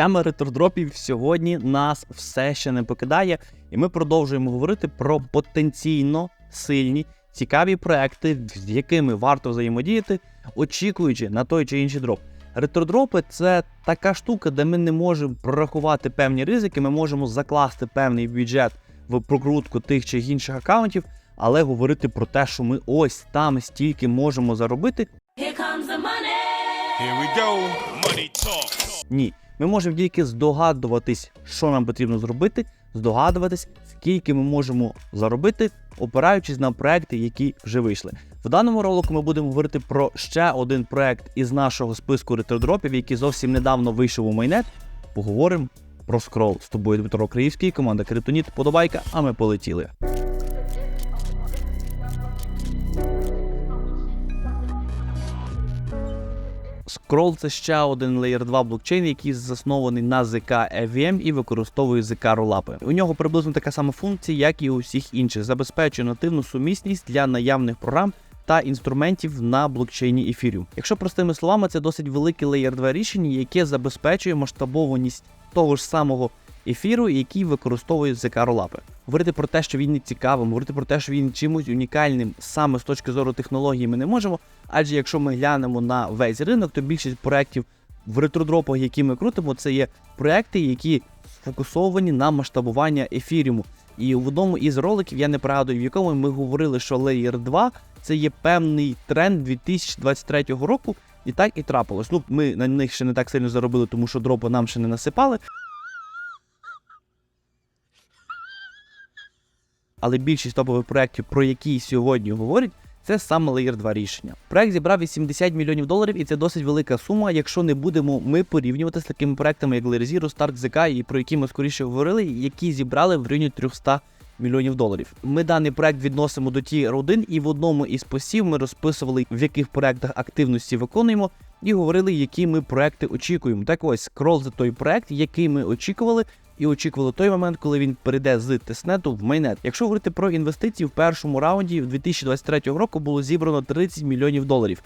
Тема ретродропів сьогодні нас все ще не покидає, і ми продовжуємо говорити про потенційно сильні, цікаві проекти, з якими варто взаємодіяти, очікуючи на той чи інший дроп. Ретродропи це така штука, де ми не можемо прорахувати певні ризики, ми можемо закласти певний бюджет в прокрутку тих чи інших аккаунтів, але говорити про те, що ми ось там стільки можемо заробити, Here comes the money. Here we go. Money talk. Ні, ми можемо тільки здогадуватись, що нам потрібно зробити, здогадуватись, скільки ми можемо заробити, опираючись на проекти, які вже вийшли. В даному ролику ми будемо говорити про ще один проект із нашого списку ретродропів, який зовсім недавно вийшов у майнет. Поговоримо про скрол. З тобою Дмитро Криївський, команда Критоніт, подобайка, а ми полетіли. Scroll це ще один Layer 2 блокчейн, який заснований на ZK EVM і використовує ZK ролапи. У нього приблизно така сама функція, як і у всіх інших, забезпечує нативну сумісність для наявних програм та інструментів на блокчейні Ethereum. Якщо простими словами, це досить велике Layer 2 рішення, яке забезпечує масштабованість того ж самого ефіру, який використовує ZK ролапи. Говорити про те, що він не цікавим, говорити про те, що він чимось унікальним саме з точки зору технології, ми не можемо. Адже якщо ми глянемо на весь ринок, то більшість проєктів в ретродропах, які ми крутимо, це є проекти, які сфокусовані на масштабування ефіріуму. І в одному із роликів я не пригадую, в якому ми говорили, що Layer 2 це є певний тренд 2023 року, і так і трапилось. Ну, ми на них ще не так сильно заробили, тому що дропи нам ще не насипали. Але більшість топових проєктів, про які сьогодні говорять, це саме Layer 2 рішення. Проект зібрав 80 мільйонів доларів, і це досить велика сума, якщо не будемо ми порівнювати з такими проектами, як Layer Zero, Stark ZK, і про які ми скоріше говорили, які зібрали в районі 300 мільйонів доларів. Ми даний проект відносимо до Tier 1, і в одному із постів ми розписували, в яких проектах активності виконуємо, і говорили, які ми проекти очікуємо. Так ось скрол за той проект, який ми очікували, і очікували той момент, коли він перейде з тестнету в майнет. Якщо говорити про інвестиції, в першому раунді в 2023 року було зібрано 30 мільйонів доларів.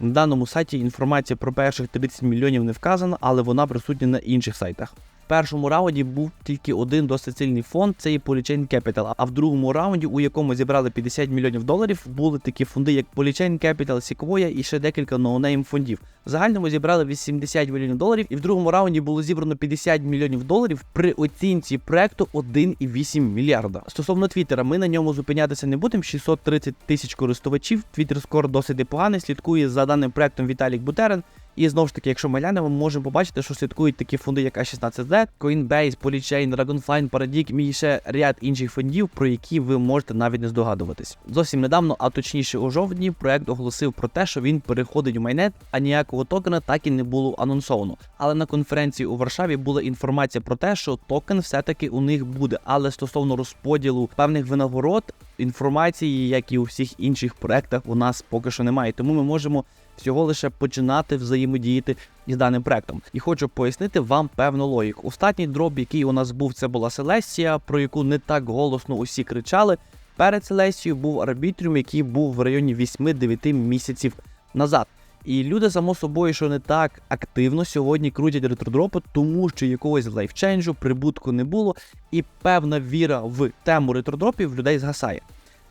На даному сайті інформація про перших 30 мільйонів не вказана, але вона присутня на інших сайтах. Першому раунді був тільки один досить сильний фонд, це є Polychain Capital. А в другому раунді, у якому зібрали 50 мільйонів доларів, були такі фонди, як Polychain Capital, Sequoia і ще декілька ноунейм фондів. В загальному зібрали 80 мільйонів доларів, і в другому раунді було зібрано 50 мільйонів доларів при оцінці проекту 1,8 мільярда. Стосовно Твіттера, ми на ньому зупинятися не будемо. 630 тисяч користувачів. Твіттер скоро досить непоганий. Слідкує за даним проектом Віталік Бутерин. І знову ж таки, якщо ми глянемо, ми можемо побачити, що слідкують такі фонди, як A16Z, Coinbase, Polychain, Dragonfly, Paradigm і ще ряд інших фондів, про які ви можете навіть не здогадуватись. Зовсім недавно, а точніше у жовтні, проект оголосив про те, що він переходить у майнет, а ніякого токена так і не було анонсовано. Але на конференції у Варшаві була інформація про те, що токен все-таки у них буде. Але стосовно розподілу певних винагород, інформації, як і у всіх інших проектах, у нас поки що немає. Тому ми можемо всього лише починати взаємодіяти із даним проектом. І хочу пояснити вам певну логіку. Остатній дроп, який у нас був, це була Селестія, про яку не так голосно усі кричали. Перед Селестією був арбітріум, який був в районі 8-9 місяців назад. І люди, само собою, що не так активно сьогодні крутять ретродропи, тому що якогось лайфченджу, прибутку не було, і певна віра в тему ретродропів людей згасає.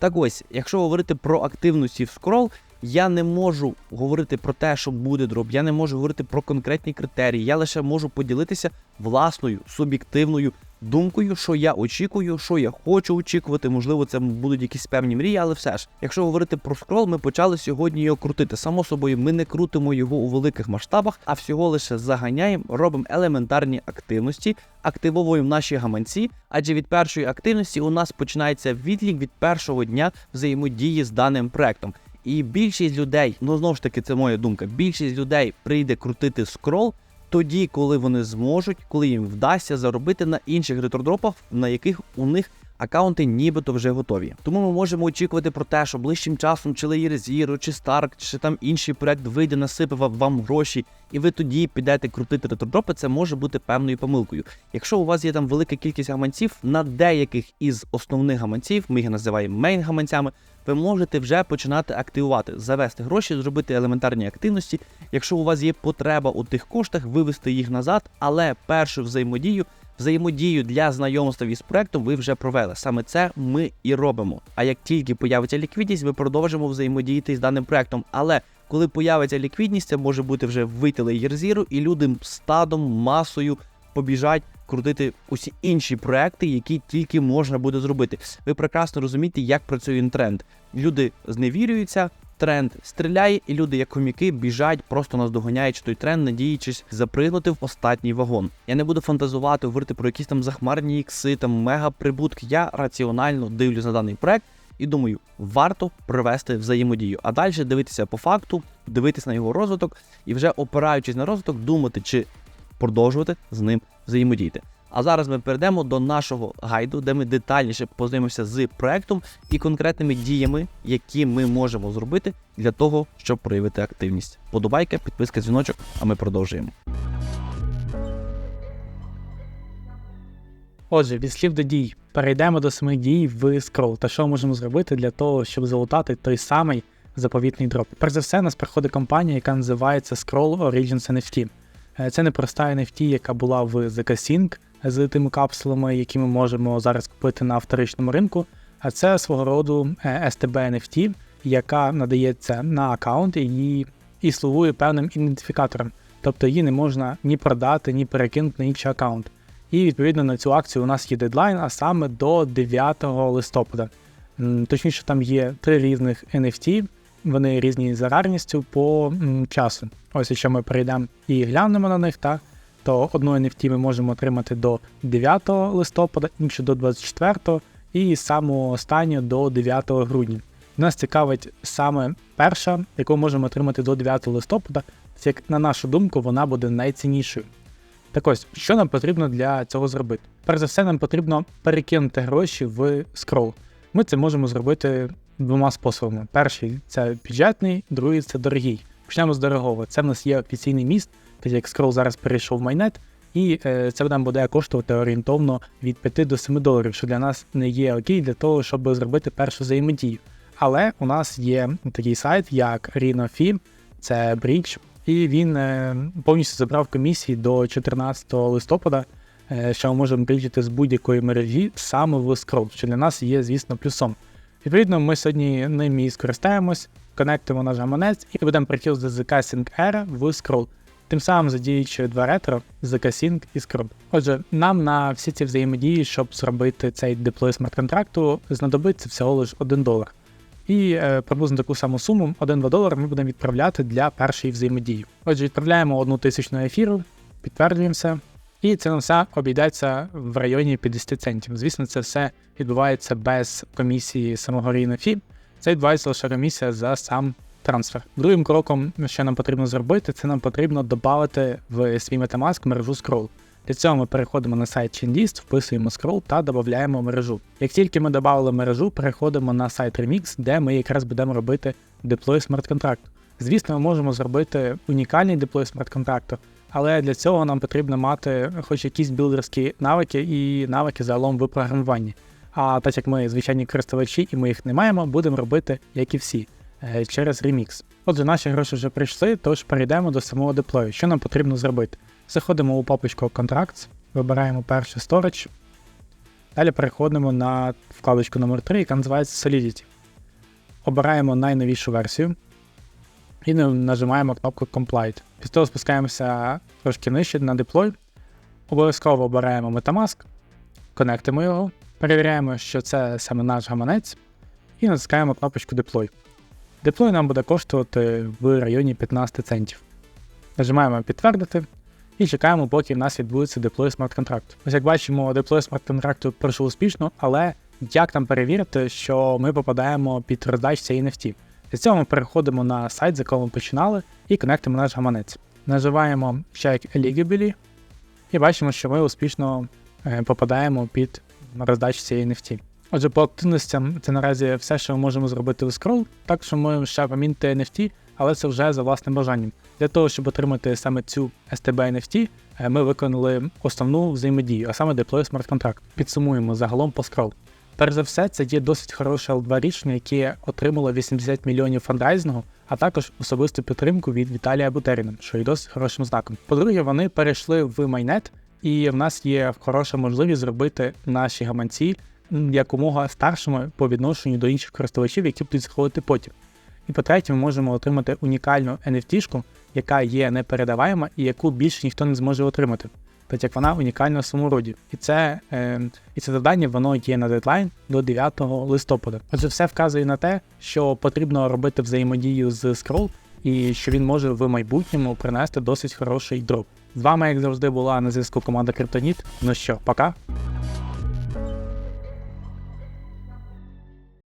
Так ось, якщо говорити про активності в скрол, я не можу говорити про те, що буде дроп, я не можу говорити про конкретні критерії. Я лише можу поділитися власною суб'єктивною думкою, що я очікую, що я хочу очікувати. Можливо, це будуть якісь певні мрії, але все ж, якщо говорити про скрол, ми почали сьогодні його крутити. Само собою, ми не крутимо його у великих масштабах, а всього лише заганяємо, робимо елементарні активності, активовуємо наші гаманці. Адже від першої активності у нас починається відлік від першого дня взаємодії з даним проектом. І більшість людей, ну знову ж таки, це моя думка. Більшість людей прийде крутити скрол тоді, коли вони зможуть, коли їм вдасться заробити на інших ретродропах, на яких у них аккаунти нібито вже готові. Тому ми можемо очікувати про те, що ближчим часом чи Zero, чи Stark, чи там інший проект вийде, насипе вам гроші, і ви тоді підете крутити ретродропи, це може бути певною помилкою. Якщо у вас є там велика кількість гаманців, на деяких із основних гаманців, ми їх називаємо мейн гаманцями, ви можете вже починати активувати, завести гроші, зробити елементарні активності. Якщо у вас є потреба у тих коштах, вивести їх назад, але першу взаємодію, взаємодію для знайомства із проектом ви вже провели. Саме це ми і робимо. А як тільки появиться ліквідність, ми продовжимо взаємодіяти з даним проектом. Але коли появиться ліквідність, це може бути вже Layer Zero, і люди стадом, масою побіжать крутити усі інші проекти, які тільки можна буде зробити. Ви прекрасно розумієте, як працює тренд. Люди зневірюються, тренд стріляє, і люди, як коміки, біжать, просто наздоганяючи той тренд, надіючись запригнути в останній вагон. Я не буду фантазувати, говорити про якісь там захмарні ікси, там мегаприбутки. Я раціонально дивлюсь на даний проект. І думаю, варто провести взаємодію, а далі дивитися по факту, дивитися на його розвиток і вже опираючись на розвиток, думати, чи продовжувати з ним взаємодіяти. А зараз ми перейдемо до нашого гайду, де ми детальніше познайомимося з проектом і конкретними діями, які ми можемо зробити для того, щоб проявити активність. Подобайка, підписка, дзвіночок, а ми продовжуємо. Отже, від слів до дій. Перейдемо до самих дій в Scroll та що можемо зробити для того, щоб залутати той самий заповітний дроп. Перш за все, нас приходить компанія, яка називається Scroll Origins NFT. Е, Це не проста NFT, яка була в ZK-Sync з тими капсулами, які ми можемо зараз купити на вторичному ринку. А це свого роду е, STB NFT, яка надається на аккаунт і, і слугує певним ідентифікатором. Тобто її не можна ні продати, ні перекинути на інший аккаунт. І відповідно на цю акцію у нас є дедлайн, а саме до 9 листопада. Точніше, там є три різних NFT, вони різні за рарністю по часу. Ось якщо ми перейдемо і глянемо на них, так, то одну NFT ми можемо отримати до 9 листопада, іншу до 24 і саму останню до 9 грудня. Нас цікавить саме перша, яку можемо отримати до 9 листопада, як на нашу думку, вона буде найціннішою. Так ось, що нам потрібно для цього зробити? Перш за все, нам потрібно перекинути гроші в скрол. Ми це можемо зробити двома способами. Перший це бюджетний, другий це дорогий. Почнемо з дорогого. Це в нас є офіційний міст, так як скрол зараз перейшов в майнет, і е, це нам буде коштувати орієнтовно від 5 до 7 доларів, що для нас не є окей для того, щоб зробити першу взаємодію. Але у нас є такий сайт, як RenoFi, це брідж, і він е, повністю забрав комісії до 14 листопада, е, що ми можемо бріджити з будь-якої мережі саме в скрол, що для нас є, звісно, плюсом. Відповідно, ми сьогодні ним і скористаємось, конектимо наш гаманець і будемо прихил з ZK Sync Era в скрол. Тим самим задіючи два ретро, ZK Sync і Scroll. Отже, нам на всі ці взаємодії, щоб зробити цей деплой смарт-контракту, знадобиться всього лише 1 долар. І е, приблизно таку саму суму, 1-2 долари, ми будемо відправляти для першої взаємодії. Отже, відправляємо одну тисячну ефіру, підтверджуємося, і це нам все обійдеться в районі 50 центів. Звісно, це все відбувається без комісії самого рівнофі. Це відбувається лише комісія за сам трансфер. Другим кроком, що нам потрібно зробити, це нам потрібно додати в свій Metamask мережу Scroll. Для цього ми переходимо на сайт ChainList, вписуємо scroll та додаємо мережу. Як тільки ми додали мережу, переходимо на сайт Remix, де ми якраз будемо робити деплой смарт-контракту. Звісно, ми можемо зробити унікальний деплой смарт-контракту, але для цього нам потрібно мати хоч якісь білдерські навики і навики загалом в програмуванні. А так як ми звичайні користувачі і ми їх не маємо, будемо робити, як і всі, е, через Remix. Отже, наші гроші вже прийшли, тож перейдемо до самого деплою. Що нам потрібно зробити? Заходимо у папочку Contracts, вибираємо перший Storage. Далі переходимо на вкладочку номер 3, яка називається Solidity. Обираємо найновішу версію і нажимаємо кнопку Complete. Після того спускаємося трошки нижче на Deploy. Обов'язково обираємо Metamask, конектимо його, перевіряємо, що це саме наш гаманець, і натискаємо кнопочку Deploy. Deploy нам буде коштувати в районі 15 центів. Нажимаємо підтвердити і чекаємо, поки в нас відбудеться деплой смарт-контракту. Ось як бачимо, деплой смарт-контракту пройшов успішно, але як нам перевірити, що ми попадаємо під роздач цієї NFT? Для цього ми переходимо на сайт, з якого ми починали, і конектимо наш гаманець. Наживаємо Check Eligibly і бачимо, що ми успішно е, попадаємо під роздач цієї NFT. Отже, по активностям це наразі все, що ми можемо зробити у Scroll. Так що ми ще помінити NFT, але це вже за власним бажанням. Для того, щоб отримати саме цю STB NFT, е, ми виконали основну взаємодію, а саме Smart Contract. Підсумуємо загалом по Scroll. Перш за все, це є досить хороше L2 рішення, яке отримало 80 мільйонів фандрайзингу, а також особисту підтримку від Віталія Бутеріна, що є досить хорошим знаком. По-друге, вони перейшли в майнет, і в нас є хороша можливість зробити наші гаманці якомога старшими по відношенню до інших користувачів, які будуть заходити потім. І по-третє, ми можемо отримати унікальну NFT-шку, яка є непередаваема і яку більше ніхто не зможе отримати, так як вона унікальна в своєму роді. І це, е, і це завдання воно є на дедлайн до 9 листопада. Отже, все вказує на те, що потрібно робити взаємодію з Scroll, і що він може в майбутньому принести досить хороший дроп. З вами, як завжди, була на зв'язку команда Криптоніт. Ну що, пока.